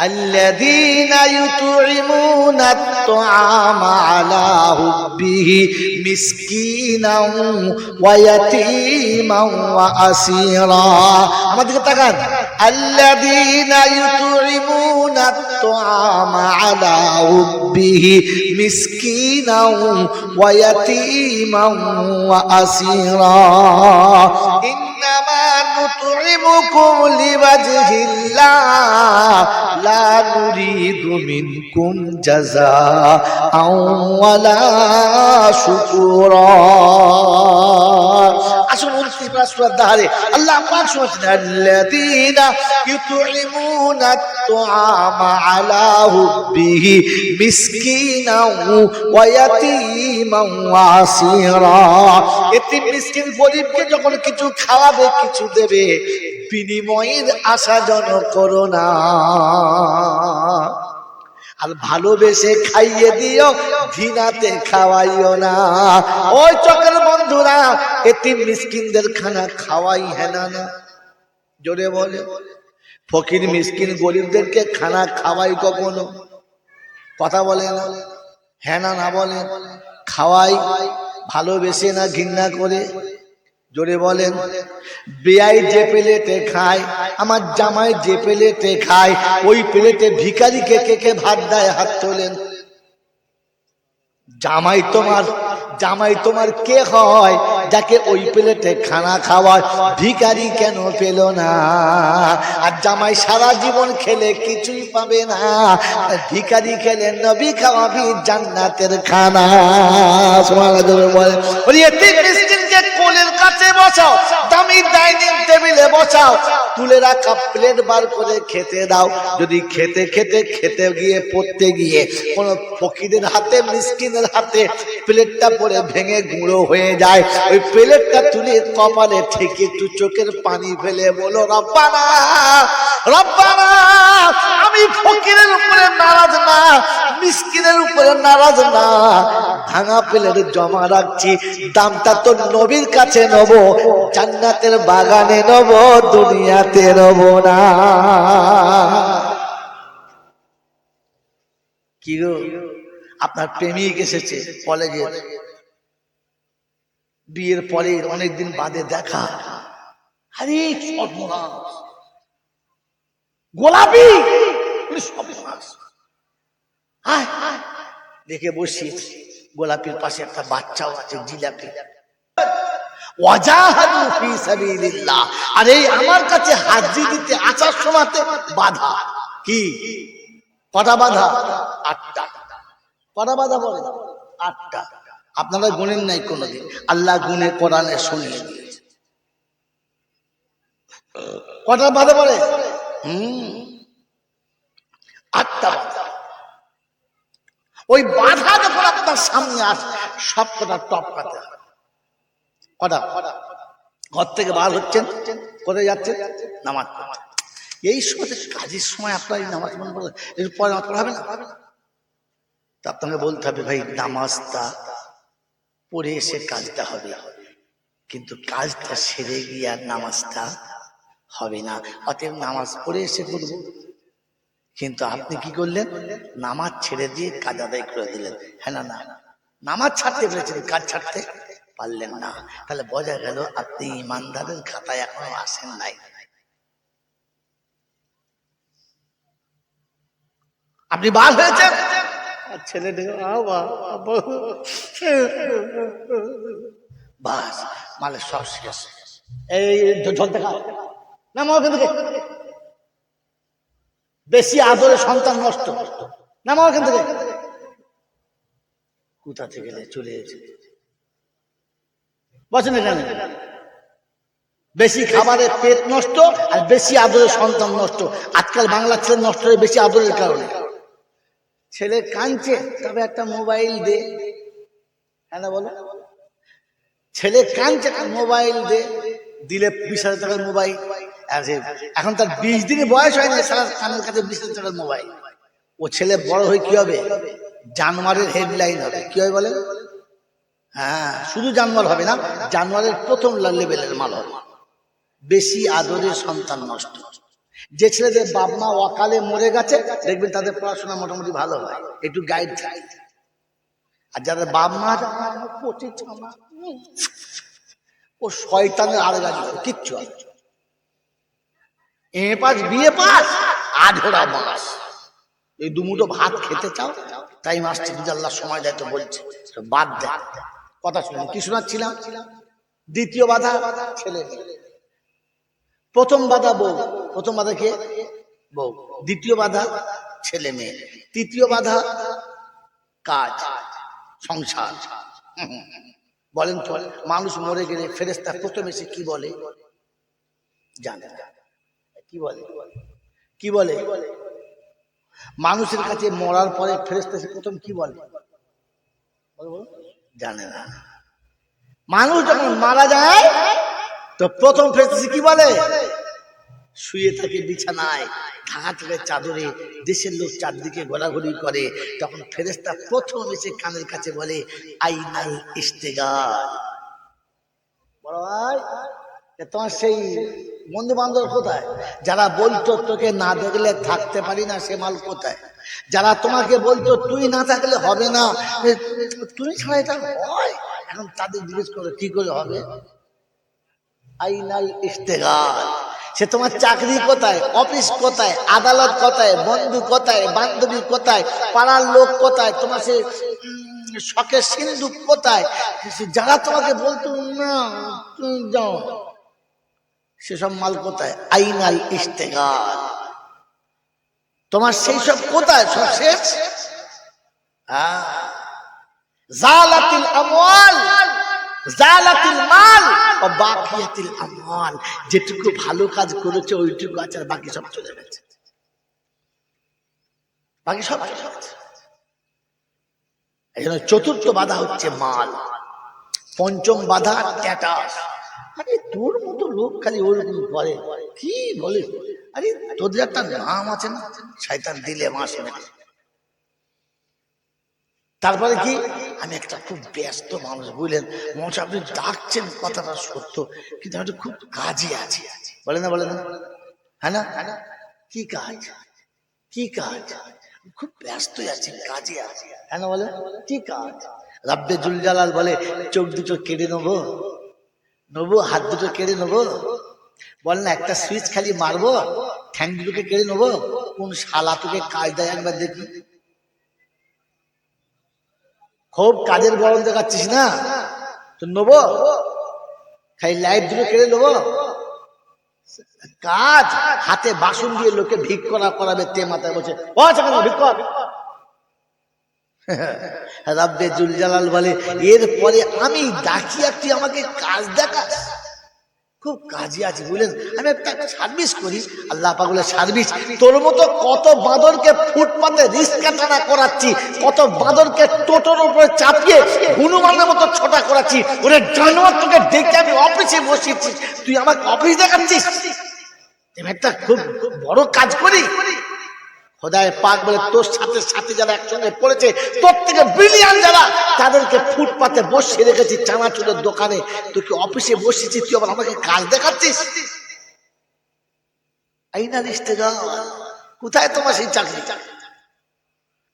الذين يطعمون الطعام على حبه مسكينا ويتيما واسيرا আমাদেরকে তাকান الذين يطعمون الطعام على حبه مسكينا ويتيما واسيرا إنما نطعمكم لوجه الله لا نريد منكم جزاء ولا شكورا আসুন উনত্রিশ পারা সূরার দাহারে আল্লাহ পাক শুনছেন আল্লাযীনা ইউতঈমুনা আত-তুআমা আলা হুব্বিহি মিসকিনাও ওয়া ইয়াতীমান ওয়া এতিম মিসকিন গরিবকে যখন কিছু খাওয়াবে, কিছু দেবে বিনিময়ের আশা জন করো না। আর ভালোবেসে খাইয়ে দিও, ঘৃণাতে খাওয়াইও না। ওই চকের বন্ধুরা এতিম মিসকিনদের খানা খাওয়াই হেনা না। জোরে বলে। ফকির মিসকিন গরিবদেরকে খানা খাওয়াই কখনো? কথা বলে না হ্যাঁ না না বলে। খাওয়াই, ভালোবেসে না ঘৃণা করে? জোরে বলেন বেয়াই যে প্লেটে খায়, আমার জামাই যে প্লেটে খায়, ওই প্লেটে ভিখারিকে কে কে ভাত দেয়, হাত তোলেন। জামাই তোমার জামাই তোমার কে হয়? যাকে ওই প্লেটে খানা খাওয়ায়। ভিখারি কেন পেল না? আর জামাই সারা জীবন খেলে কিছুই পাবে না। ভিখারি খেলে নবী খাওয়াবি জান্নাতের খানা। কোলের কাছে বসাও, দামি ডাইনিং টেবিলে বসাও। তুলে রাখা প্লেট বার করে খেতে দাও। যদি খেতে খেতে খেতে গিয়ে, পড়তে গিয়ে কোন ফকিরের হাতে, মিসকিনের হাতে প্লেটটা পরে ভেঙে গুঁড়ো হয়ে যায় ওই প্লেটটা তুলে কপালে ঠেকে একটু চোখের পানি ফেলে বলো, রব্বানা রব্বানা, আমি ফকিরের উপরে নারাজ না, মিসকিনের উপরে নারাজ না। ভাঙা প্লেট জমা রাখছি, দামটা তো নবীর কাছে নেব, জান্নাতের বাগানে নেব, দুনিয়াতে নেব না। কি গো? আপনার প্রেমিক এসেছে কলেজে বিয়ের পরে অনেকদিন বাদে দেখা। আরে, সর্বনাশ। গোলাপি। দেখে বসি। গোলাপির পাশে একটা বাচ্চাও আছে, জিলাপি। আর, আমার কাছে হাজি দিতে আসার সময়তে বাধা। কি? কটা বাধা? আটটা। কটা বাধা বলে? আটটা। আপনারা গুনেন নাই কোনোদিন। আল্লাহ গুনে কোরআনে শুনিয়ে দিয়েছে। কটা বাদে বলে হুম। আটটা ওই বাধা যখন আপনার সামনে আসে সব কটা। টপকাতে হবে কটা? ঘর থেকে বার হচ্ছেন কোথায় যাচ্ছেন, নামাজ। এই সময় কাজের সময় আপনার এই নামাজ মনে পড়ে এরপরে নামাজ পড়া হবে না? তা আপনাকে বলতে হবে, ভাই, নামাজটা পড়ে এসে কাজটা হবে। কিন্তু কাজটা সেরে গিয়ে আর নামাজটা হবে না। অতএব নামাজ পড়ে এসে করব কিন্তু আপনি কি করলেন? নামাজ ছেড়ে দিয়ে কাজ আদায় করে দিলেন। হ্যাঁ না না? নামাজ ছাড়তে পেরেছেন, কাজ ছাড়তে পারলেন না। তাহলে বোঝা গেল আপনি ইমানদারের খাতায় এখনও আসেন নাই। আপনি বার হয়েছেন? আর ছেলে বাস মালে সব শেষ। এই ঝল দেখা। না, মা বেশি আদরে সন্তান নষ্ট। না, মা, ওখান থেকে। কোথা থেকে? চলে এসেছে? বসেন এখানে। বেশি খাবারে পেট নষ্ট আর বেশি আদরের সন্তান নষ্ট। আজকাল বাংলা ছেলে নষ্ট হয়ে বেশি আদরের কারণে। ছেলে কাঁদছে, তবে একটা মোবাইল দে। হ্যাঁ বলো? ছেলে কাঁদছে মোবাইল দে। দিলে বিশ হাজার টাকার মোবাইল। এখন তার বিশ দিনের বয়স হয়নি সারা কানের কাছে বিশ হাজার টাকার মোবাইল। ও ছেলে বড় হয়ে কি হবে? জানোয়ারের হেডলাইন হবে। কি হবে বলে হ্যাঁ শুধু জানোয়ার হবে না, জানোয়ারের প্রথম লেভেলের মাল হবে। বেশি আদরের সন্তান নষ্ট। যে ছেলেদের বাপ মা অকালে মরে গেছে, দেখবেন তাদের পড়াশোনা মোটামুটি ভালো হয়। একটু গাইড থাকে। আর যাদের বাপ মা ও শয়তানের আড়ে গাছ কিচ্ছু। এ পাস বিয়ে পাস আধেরা মাস। এই দুমুটো ভাত খেতে চাও? তাই মাসটি যদি সময় দেয় তো বলছে বাদ দেয় কথা শুনুন কি শোনাচ্ছিলাম? দ্বিতীয় বাধা, ছেলে। প্রথম বাধা বউ। প্রথম বাধা কে? বউ। দ্বিতীয় বাধা ছেলে মেয়ে। তৃতীয় বাধা কাজ, সংসার। বলেন তো, মানুষ মরে গেলে ফেরেস্তা প্রথম এসে কি বলে? জানে। কি বলে? কি বলে? মানুষের কাছে মরার পরে ফেরেস্তা এসে প্রথম কি বলে। জানে না। মানুষ যখন মারা যায়, তো প্রথম ফেরেস্তা এসে কি বলে? শুয়ে থাকে বিছানায় ঢাকা থেকে চাদরে, দেশের লোক চারদিকে ঘোরাঘুরি করে। তখন ফেরেস্তা প্রথম এসে কানের কাছে বলে আই নাই ইস্তেগার বড় ভাই তোমার সেই বন্ধু বান্ধব কোথায়? যারা বলতো তোকে না দেখলে থাকতে পারি না সে মাল কোথায়? যারা তোমাকে বলতো, তুই না থাকলে হবে না। তুমি ছাড়া এটা হয়? এখন তাদের জিজ্ঞেস করে, কি করে হবে? আইনাল ইস্তেগাল সে তোমার চাকরি কোথায়? অফিস কোথায়? আদালত কোথায়? বন্ধু কোথায়? বান্ধবী কোথায়? পাড়ার লোক কোথায়? তোমার সে শখের সিন্ধু কোথায়? যারা তোমাকে বলতো, না, তুমি যাও। সেসব মাল কোথায়? আইনাল ইস্তেগাল তোমার সেই সব কোথায়? সব শেষ? হ্যাঁ। জালাতিল আমওয়াল। মাল যেটুকু ভালো কাজ করেছে, ওইটুকু আছে, আর বাকি সব চলে গেছে। বাকি সব চলে গেছে। চতুর্থ বাধা হচ্ছে মাল। পঞ্চম বাধা ট্যাটাস আরে, তোর মতো লোক খালি ওরকম করে। কি বলে আরে, তোদের একটা নাম আছে না? শয়তান দিলে মাস মেরে তারপরে কি? আমি একটা খুব ব্যস্ত মানুষ, বুঝলেন? মনে আপনি ডাকছেন কথাটা সত্য, কিন্তু আমি খুব কাজে আছি। বলে না বলে না। হ্যাঁ না? হ্যাঁ না কি কাজ? কি কাজ? খুব ব্যস্ত আছি, কাজে আছি। হ্যাঁ না বলে কি কাজ? রাব্বে জুলজালাল বলে, চোখ দুটো কেড়ে নেব নেব, হাত দুটো কেড়ে নেব। বল না, একটা সুইচ খালি মারবো, ঠ্যাং দুটোকে কেড়ে নেব, কোন শালা তোকে কাজ দেয় একবার দেখি। খুব কাজের গরম দেখাচ্ছিস না? তো নেব। খাই লাইট দুটো কেড়ে নেব। কাজ, হাতে বাসন দিয়ে লোকে ভিক করা করাবে, তে মাথায় বসে ও আচ্ছা জুলজালাল রাব্বে জুল জালাল বলে, এরপরে আমি ডাকি আর আমাকে কাজ দেখাস? খুব কাজে আছি, বুঝলেন? আমি একটা সার্ভিস করি, আল্লাহ পাগুলো সার্ভিস। তোর মতো কত বাঁদরকে ফুটপাতে রিস্কা টানা করাচ্ছি, কত বাঁদরকে টোটোর উপরে চাপিয়ে হনুমানের মতো ছোটা করাচ্ছি, ওরে জানোয়ার তোকে ডেকে আমি অফিসে বসিয়েছি তুই আমাকে অফিস দেখাচ্ছিস? আমি একটা খুব বড় কাজ করি। খোদায় পাক বলে তোর সাথে সাথে যারা একসঙ্গে পড়েছে তোর থেকে বিলিয়ন যারা, তাদেরকে ফুটপাতে বসিয়ে রেখেছি চানাচুরের দোকানে। তুই কি অফিসে বসেছি তুই আবার আমাকে কাজ দেখাচ্ছিস? আইনা লিস্টে যাও। কোথায় তোমার সেই চাকরি?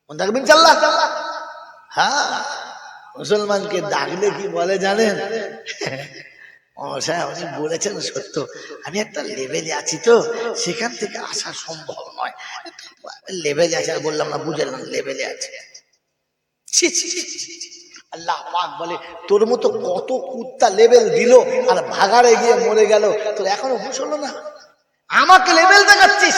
থাকবেন চাল্লা হ্যাঁ মুসলমানকে ডাকলে কি বলে জানেন? মশাই আপনি বলেছেন সত্য। আমি একটা লেভেলে আছি তো সেখান থেকে আসা সম্ভব নয়। লেভেলে আছে আর বললাম না বুঝলাম লেভেলে আছে। ছি, ছি। আল্লাহ পাক বলে তোর মতো কত কুত্তা লেভেল দিল আর ভাগাড়ে গিয়ে মরে গেল। তোর এখনও হুশ হলো না? আমাকে লেভেল দেখাচ্ছিস?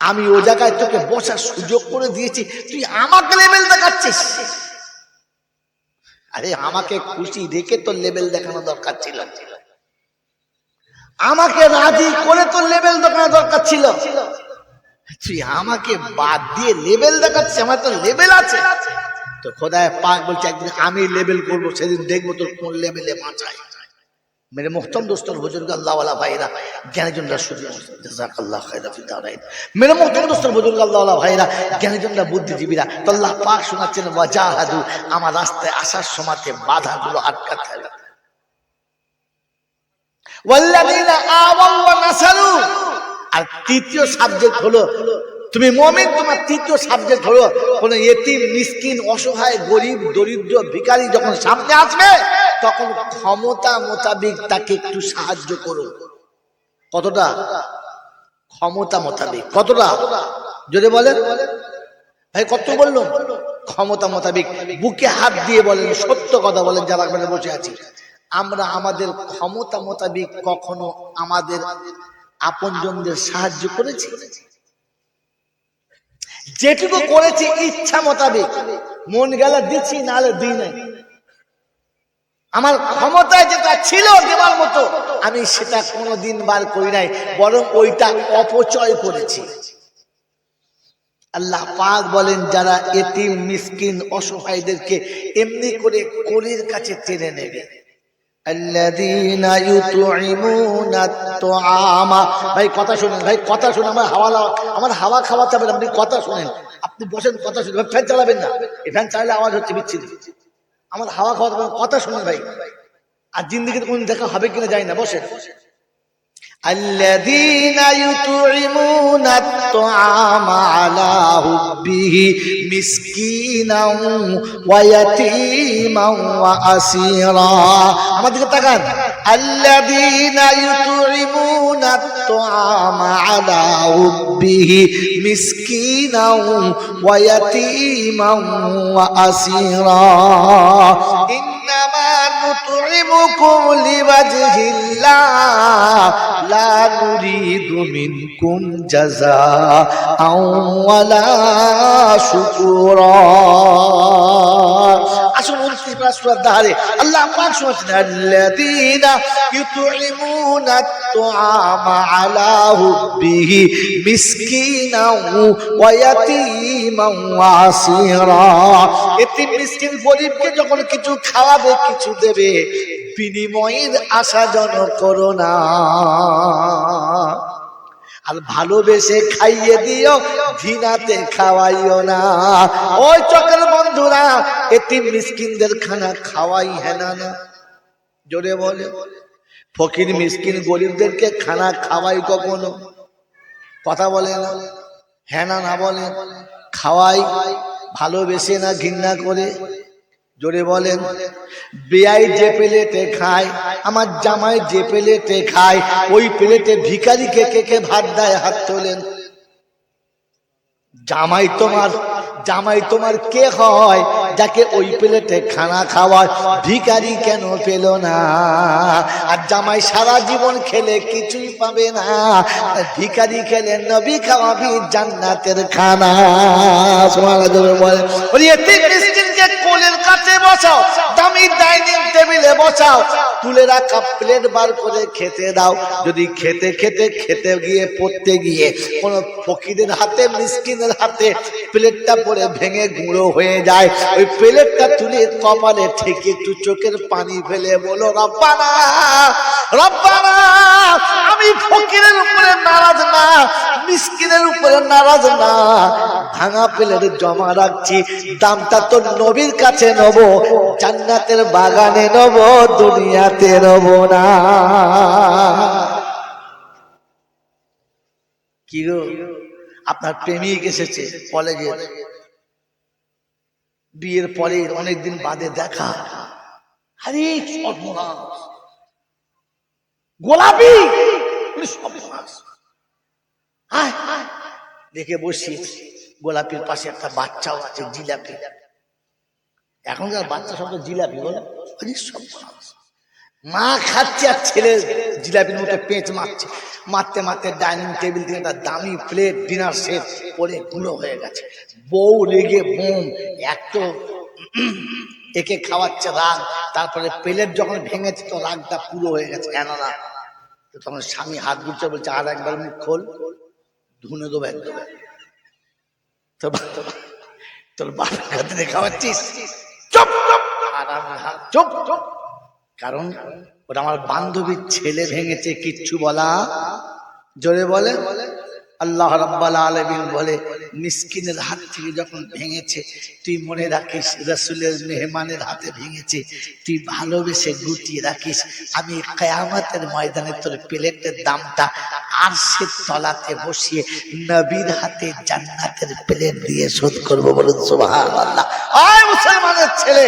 আমি ও জায়গায় তোকে বসার সুযোগ করে দিয়েছি তুই আমাকে লেভেল দেখাচ্ছিস। আরে আমাকে খুশি দেখে তো লেভেল দেখানো দরকার ছিল। আমাকে রাজি করে তোর লেভেল দেখানো দরকার ছিল। তুই আমাকে বাদ দিয়ে লেভেল দেখাচ্ছে আমার তো লেবেল আছে। তো খোদায় পাক বলছে, একদিন আমি লেভেল করব, সেদিন দেখব তোর কোন লেভেলে বাঁচায়। মেরে মোহতম দোস্তর বুজুর্গ আল্লাহওয়ালা ভাইরা জ্ঞানীজনরা জাজাক আল্লাহ মেরে মোহতম দোস্তর বুজুর্গ আল্লাহওয়ালা ভাইরা জ্ঞানীজনরা বুদ্ধিজীবীরা তো আল্লাহ পাক শোনাচ্ছেন ওয়াজাহাদু আমার রাস্তায় আসার সময়তে বাধাগুলো আটকাতে হবে আর তৃতীয় সাবজেক্ট হলো তুমি মমিন, তোমার তৃতীয় সাবজেক্ট হলো কোন এতিম, মিসকিন, অসহায়, গরিব, দরিদ্র, ভিখারি যখন সামনে আসবে, তখন ক্ষমতা মোতাবিক তাকে একটু সাহায্য করো। কতটা? ক্ষমতা মোতাবিক। কতটা? যদি বলেন। ভাই, কত বললাম ক্ষমতা মোতাবিক। বুকে হাত দিয়ে বলেন, সত্য কথা বলেন, যারা মানে বসে আছি। আমরা আমাদের ক্ষমতা মোতাবিক কখনো আমাদের আপনজনদের সাহায্য করেছি? যেটুকু করেছি ইচ্ছা মোতাবেক। মন গেলে দিচ্ছি নাহলে দিই নাই। আমার ক্ষমতায় যেটা ছিল দেওয়ার মতো, আমি সেটা কোনোদিন বার করি নাই, বরং ওইটা অপচয় করেছি। আল্লাহ পাক বলেন, যারা এতিম, মিসকিন, অসহায়দেরকে এমনি করে কলির কাছে টেনে নেবে। ভাই, কথা শুনেন, ভাই, কথা শুনে আমার হাওয়া আমার হাওয়া খাওয়াতে হবে আপনি কথা শুনেন। আপনি বসেন, কথা শুনুন ফ্যান চালাবেন না। এই ফ্যান চালালে আওয়াজ হচ্ছে বিচ্ছিরি। আমার হাওয়া খাওয়াতে হবে কথা শুনেন, ভাই। আর জিন্দগিতে কোন দেখা হবে কিনা যাই না, বসেন। আল্লাদিনা ইউতুইমুনা الطعام على حبه مسكينا ويتيما واسيرا আমাদেরকে তাকান الذين يطعمون الطعام على حبه مسكينا ويتيما واسيرا انما نطعمكم لوجه الله لا نريد منكم جزاء ولا شكورا আসুন উনত্রিশ পারা সূরার দাহারে আল্লাহ পাক শুনাচ্ছেন আল্লাযীনা ইউতঈমুনা আত-তুআমা আলা হুব্বিহি মিসকিনাও ওয়া ইয়াতীমান ওয়া আসীরা এতিম মিসকিন গরিবকে যখন কিছু খাওয়াবে কিছু দেবে বিনিময়ের আশা জন করো না। আর ভালোবেসে খাইয়ে দিও, ঘৃণাতে খাওয়াইও না। ওই চকের বন্ধুরা এটি মিসকিনদের খানা খাওয়াই হেনা না। জোরে বলে, ফকির মিসকিন গরিবদেরকে খানা খাওয়াই কখনো? কথা বলে না হ্যাঁ না না বলে। খাওয়াই, ভালোবেসে না ঘৃণা করে। জোরে বলেন বেআই যে প্লেটে খায়, আমার জামাই যে প্লেটে খায়, ওই প্লেটে ভিখারিকে কে কে ভাত দেয় হাত তোলেন? জামাই তোমার জামাই তোমার কে হয়, যাকে ওই প্লেটে খানা খাওয়ার ভিখারি কেন পেল না? আর জামাই সারা জীবন খেলে কিছুই পাবে না। ভিখারি খেলে নবী খাওয়াবি জান্নাতের খানা। কোলের বসাও ডাইনিং টেবিলে বসাও। প্লেট বার করে খেতে দাও। যদি খেতে খেতে খেতে গিয়ে গিয়ে কোন ফকিরের হাতে, মিসকিনের হাতে প্লেটটা পরে ভেঙে গুঁড়ো হয়ে যায়। ওই প্লেটটা তুলে কপালে ঠেকে একটু চোখের পানি ফেলে বলো, রব্বানা রব্বানা, আমি ফকিরের উপরে নারাজ না, মিসকিনের উপরে নারাজ না। ভাঙা প্লেট জমা রাখছি, দামটা তো নবীর কাছে নেব, জান্নাতের বাগানে নেব, দুনিয়াতে নেব না। কি গো? আপনার প্রেমিক এসেছে কলেজে। বিয়ের পরে অনেকদিন বাদে দেখা। আরে, সর্বনাশ। গোলাপি? সর্বনাশ। দেখে বসি। গোলাপির পাশে একটা বাচ্চাও আছে, জিলাপি। এখনকার বাচ্চা সব জিলাপি, বলে। সর্বনাশ। মা খাচ্ছে আর ছেলে জিলাপির মতো পেঁচ মারছে। মারতে মারতে ডাইনিং টেবিল থেকে একটা দামি প্লেট, ডিনার সেট পরে গুঁড়ো হয়ে গেছে। বউ রেগে বোম, এত একে খাওয়াচ্ছে রাগ, তারপরে প্লেট যখন ভেঙেছে তো রাগটা পুরো হয়ে গেছে। কেন না তো তখন স্বামী হাত গুলছে বলছে, আর একবার মুখ খোল, ধুনে দেবো একদম। তোর তোর বাপের হাতে খাওয়াচ্ছিস? চুপ চুপ আর আমি হাত- চুপ চুপ। কারণ ওটা আমার বান্ধবীর ছেলে ভেঙেছে কিচ্ছু বলা। জোরে বলে। আল্লাহ রাব্বাল আলামিন বলে, মিসকিনের হাত থেকে যখন ভেঙেছে, তুই মনে রাখিস, রসুলের মেহমানের হাতে ভেঙেছে, তুই ভালোবেসে গুটিয়ে রাখিস, আমি কেয়ামতের ময়দানে তোর প্লেটের দামটা আর সে তলাতে বসিয়ে নবীর হাতে জান্নাতের প্লেট দিয়ে শোধ করব বলুন আয় মুসলমানের ছেলে,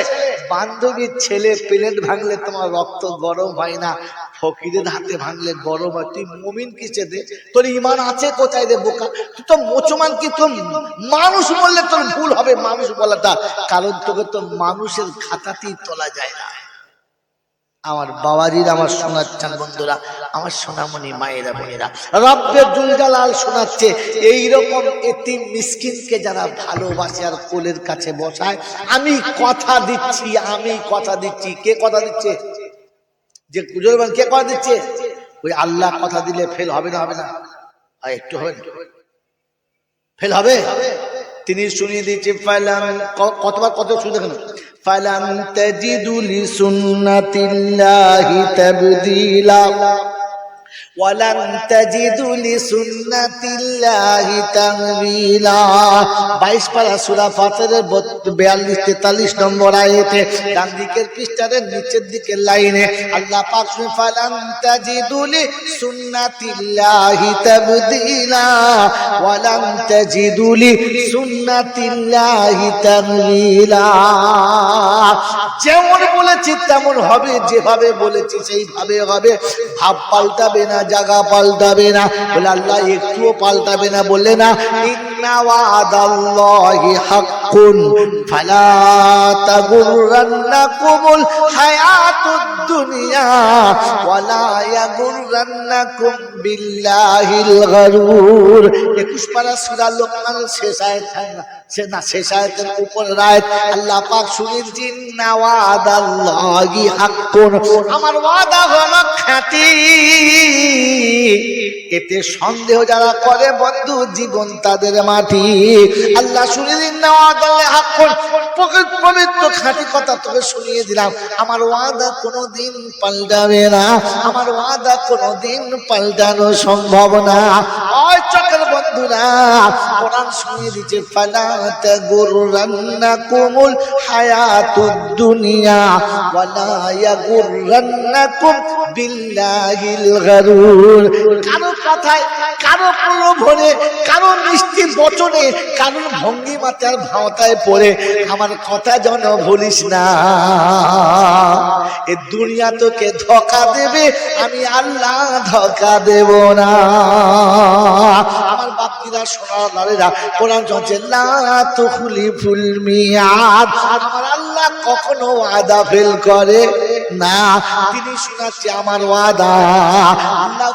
বান্ধবীর ছেলে, প্লেট ভাঙলে তোমার রক্ত গরম হয় না, ফকিরের হাতে ভাঙলে গরম হয়, তুই মুমিন কিসে দে তোর ইমান আছে কোথায়? বোকা তো মুসলমান কি? মানুষ বললে তোর ভুল হবে, মানুষ বলাটা কারণ তোকে তো মানুষের খাতাতেই তোলা যায় না। আমার বাবাজির, আমার বন্ধুরা, আমার সোনামণি মায়েরা বোনেরা রব্বের জুলজালাল শোনাচ্ছে, এইরকম এতিম মিসকিনকে যারা ভালোবাসে আর কোলের কাছে বসায়, আমি কথা দিচ্ছি, আমি কথা দিচ্ছি। কে কথা দিচ্ছে? যে কুজরবান কে কথা দিচ্ছে? ওই আল্লাহ কথা দিলে ফেল হবে না হবে না। আর একটু হবে ফেল হবে? তিনি শুনিয়ে দিয়েছে, ফাইলাম কতবার কত শুনে দেখেন? ফাইলাম তেজিদুলি সুন্নাতিল্লাহি তাবদীলা। ওয়ালান তাজিদু লিসুন্নাতিল্লাহি তাহবিলা 22 পারা সূরা ফাতিরের 42 43 নম্বর আয়াতে ডান দিকের নিচের দিকের লাইনে, আল্লাহ পাক শুনে ফালান তাজিদু লিসুন্নাতিল্লাহি তাবদীলা। ওয়ালান তাজিদু লিসুন্নাতিল্লাহি তাহবিলা যেমন বলেছি, তেমন হবে, যেভাবে বলেছি, সেইভাবে হবে। ভাব পাল্টাবে না জায়গা পাল্টাবে না। বলে আল্লাহ একটুও পাল্টাবে না বললে না, ইন্না ওয়াদাল্লাহি হাক্কুন, ফালা তাগুররান্নাকুমুল হায়াতুদ দুনিয়া, ওয়ালা ইয়াগুররান্নাকুম বিল্লাহিল গরুর। 21 পারা সূরা সে না উপর রায়ত আল্লাহ পাক শুনিয়ে দিন না ওয়াদাল্লাহি হাক্কুন, আমার ওয়াদা হলো খাঁটি। এতে সন্দেহ যারা করে বন্ধু জীবন তাদের মাটি। আল্লাহ শুনিয়ে দিন না ওয়াদাল্লাহি হাক্কুন পবিত্র খাঁটি কথা তোকে শুনিয়ে দিলাম। আমার ওয়াদা কোনোদিন পাল্টাবে না। আমার ওয়াদা কোনোদিন পাল্টানো সম্ভব না। ওই চকের বন্ধুরা, কোরআন শুনিয়ে দিচ্ছে ফালাত গুররান্নাকুমুল হায়াতুদ দুনিয়া, ওয়ালা ইয়াগুররান্নাকুম বিল্লাহিল গরুর। কারও কথায় কারও প্রলোভনে কারও মিষ্টি বচনে, কারও ভঙ্গিমাতে আর ভাওতায় পড়ে। আমার কথা যেন ভুলিস না। এ দুনিয়া তোকে ধোকা দেবে, আমি আল্লাহ ধোকা দেব না। আমার বাপিরা সোনার লালেরা কোরআন চলছে লা তুখলি ফুল মিয়াদ। আমার আল্লাহ কখনো ওয়াদা ফেল করে না। তিনি শোনাচ্ছে, আমার ওয়াদা। আল্লাহ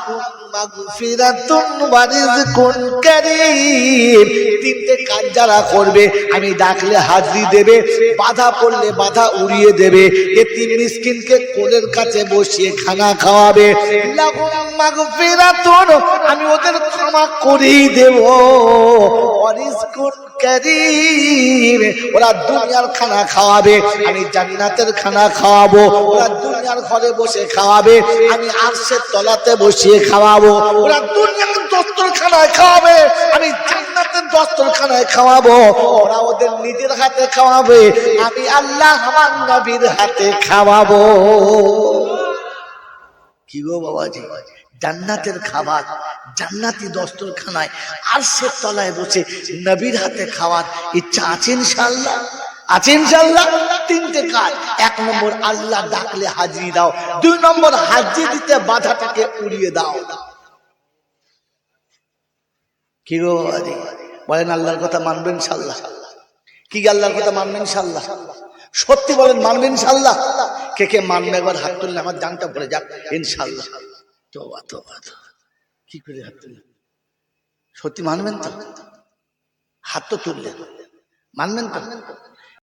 আমি ডাকলে হাজি দেবে, বাধা পড়লে বাধা উড়িয়ে দেবে। এটি মিসকিনকে কোলের কাছে বসিয়ে খানা খাওয়াবে। আমি ওদের ক্ষমা করেই দেব। রিজকুন কারীম। ওরা দুনিয়ার খানা খাওয়াবে, আমি জান্নাতের খানা খাওয়াবো। ওরা দুনিয়ার ঘরে বসে খাওয়াবে, আমি আরশের তলাতে বসিয়ে খাওয়াবো। ওরা দুনিয়ার দস্তরখানায় খাওয়াবে, আমি জান্নাতের দস্তরখানায় খাওয়াবো। ওরা ওদের নিজের হাতে খাওয়াবে, আমি আল্লাহ আমার নবীর হাতে খাওয়াবো। কি গো বাবাজি? জান্নাতের খাবার, জান্নাতি দস্তরখানায় আর সে তলায় বসে নবীর হাতে খাওয়ার ইচ্ছা আছে ইনশাল্লাহ আছে ইনশাল্লাহ তিনটে কাজ। এক নম্বর, আল্লাহ ডাকলে হাজিরি দাও। দুই নম্বর, হাজিরি দিতে বাধাটাকে উড়িয়ে দাও। কি গো বলেন আল্লাহর কথা মানবেন ইনশাল্লাহ কি আল্লাহর কথা মানবেন ইনশাল্লাহ সত্যি বলেন, মানবেন ইনশাল্লাহ কে কে মানবে একবার হাত তুললে আমার জানটা ভরে যাক ইনশাল্লাহ কি করে হাত তুলে সত্যি মানবেন তো? হাত তো তুললেন। মানবেন তো?